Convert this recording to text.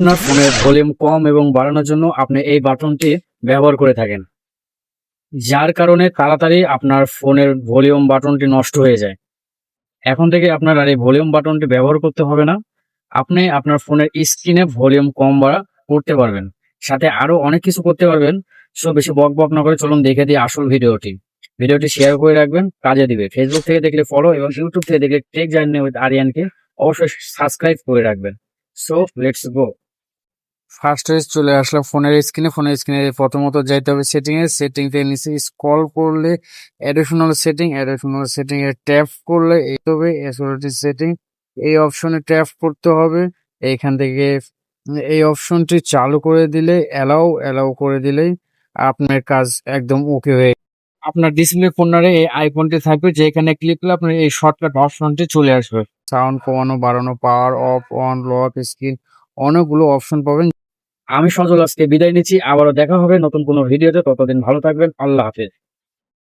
আপনার ফোনের ভলিউম কম এবং বাড়ানোর জন্য আপনি এই বাটনটি ব্যবহার করে থাকেন। যার কারণে তাড়াতাড়ি আপনার ফোনের ভলিউম বাটনটি নষ্ট হয়ে যায়। এখন থেকে আপনার আর এই ভলিউম বাটনটি ব্যবহার করতে হবে না। আপনি আপনার ফোনের স্ক্রিনে ভলিউম কম বাড়া করতে পারবেন। সাথে আরও অনেক কিছু করতে পারবেন। সো বেশি বক বক না করে চলুন দেখে দিই আসল ভিডিওটি। ভিডিওটি শেয়ার করে রাখবেন, কাজে দিবে। ফেসবুক থেকে দেখলে ফলো এবং ইউটিউব থেকে দেখলে টেক জার্নি উইথ আরিয়ানকে অবশ্যই সাবস্ক্রাইব করে রাখবেন। সো লেটস গো ফার্স্ট চলে আসলাম ফোনের স্ক্রিনে ফোনের স্ক্রিনে প্রথমত যাইতে হবে সেটিং এ সেটিং থেকে নিচে স্ক্রল করলে অ্যাডিশনাল সেটিং অ্যাডিশনাল সেটিং এ ট্যাপ করলে এই তবে এসওরিটি সেটিং এই অপশনে ট্যাপ করতে হবে, এইখান থেকে এই অপশনটি চালু করে দিলে অ্যালাউ অ্যালাউ করে দিলেই আপনার কাজ একদম ওকে হয়ে আপনার ডিসপ্লে কর্নারে এই আইকনটি থাকবে, যেখানে ক্লিক করলে আপনার এই শর্টকাট অপশনটি চলে আসবে। সাউন্ড কমানো, বাড়ানো power off on lock screen অনেকগুলো অপশন পাবেন। আমি সজল আজকে বিদায় নিচ্ছি, আবারও দেখা হবে নতুন কোনো ভিডিওতে, ততদিন ভালো থাকবেন, আল্লাহ হাফেজ।